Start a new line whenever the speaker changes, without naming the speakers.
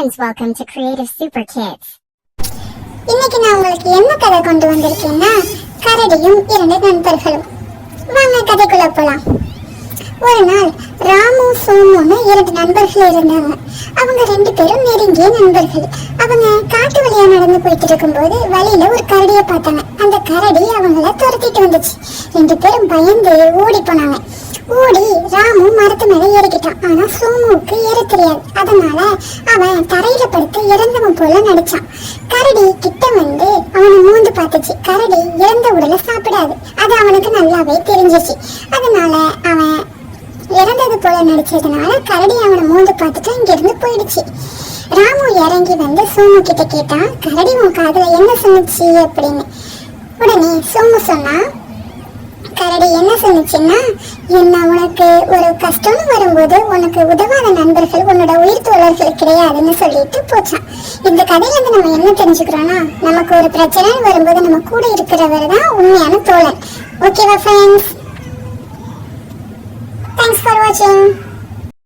Friends welcome to creative super kids
இன்னைக்கு நான் உங்களுக்கு என்ன கதை கொண்டு வந்திருக்கேன்னா கரடியும் இரண்டு நண்பர்களும். வாங்க கதைக்குள்ள போலாம். ஒரு நாள் ராமு சோமுன்னு இரண்டு நண்பர்கள் இருந்தாங்க அவங்க ரெண்டு பேரும் நெருங்கிய நண்பர்கள். அவங்க காட்டு வழியா நடந்து போயிட்டு இருக்கும்போது வழியில ஒரு கரடியை பார்த்தாங்க. அந்த கரடி அவங்கள துரத்திட்டு வந்துச்சு. ரெண்டு பேரும் பயந்து ஓடி போனாங்க. ஓடி ராமு மரத்து மேல ஏறிக்கிட்டு சோமுக்கு சோமுவுக்கு ஏற தெரியாது அதனால அவன் தரையில படுத்து இறந்தவன் போல நடிச்சான். கரடி கிட்ட வந்து அவனை மூந்து பார்த்துச்சு. கரடி இறந்த உடலை சாப்பிடாது. அது அவனுக்கு நல்லாவே தெரிஞ்சிச்சு அதனால அவன் இறந்தது போல நடிச்சதுனால கரடி அவனை மூந்து பார்த்துட்டு இங்கிருந்து போயிடுச்சு. ராமு இறங்கி வந்து சோமு கிட்ட கேட்டான் கரடி உன் காதுல என்ன சொன்னுச்சு? அப்படின்னு. உடனே சோமு சொன்னா கரடி என்ன சொன்னுச்சுன்னா என்ன உனக்கு ஒரு கஷ்டம்னு போது உனக்கு உதவாத நண்பர்கள் உன்னோட உயிர் தோழர்கள் கிடையாதுன்னு சொல்லிட்டு போச்சான். இந்த கதையில இருந்து நம்ம என்ன தெரிஞ்சுக்கிறோம்னா நமக்கு ஒரு பிரச்சனை வரும்போது நம்ம கூட இருக்கிறவர் தான் உண்மையான தோழன். ஓகேவா ஃப்ரெண்ட்ஸ் தேங்க்ஸ் ஃபார் வாட்சிங்